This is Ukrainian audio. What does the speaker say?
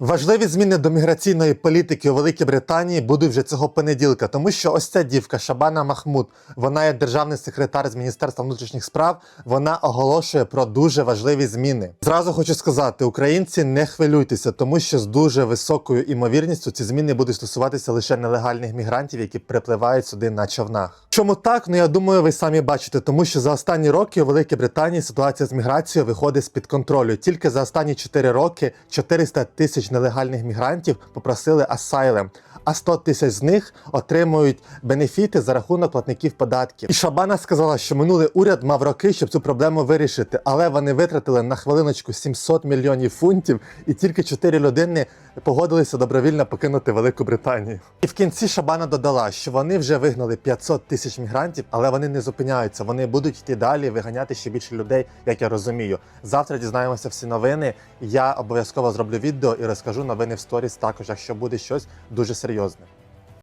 Важливі зміни до міграційної політики у Великій Британії будуть вже цього понеділка, тому що ось ця дівка Шабана Махмуд, вона є державний секретар з Міністерства внутрішніх справ. Вона оголошує про дуже важливі зміни. Зразу хочу сказати, українці не хвилюйтеся, тому що з дуже високою імовірністю ці зміни будуть стосуватися лише нелегальних мігрантів, які припливають сюди на човнах. Чому так? Ну я думаю, ви самі бачите, тому що за останні роки у Великій Британії ситуація з міграцією виходить з під контролю. Тільки за останні 4 роки 400 тисяч нелегальних мігрантів попросили асайлем, а 100 тисяч з них отримують бенефіти за рахунок платників податків. І Шабана сказала, що минулий уряд мав роки, щоб цю проблему вирішити, але вони витратили на хвилиночку 700 мільйонів фунтів, і тільки 4 людини погодилися добровільно покинути Велику Британію. І в кінці Шабана додала, що вони вже вигнали 500 тисяч мігрантів, але вони не зупиняються. Вони будуть йти далі, виганяти ще більше людей, як я розумію. Завтра дізнаємося всі новини. Я обов'язково зроблю відео і розкажу новини в сторіс також, якщо буде щось дуже серйозне.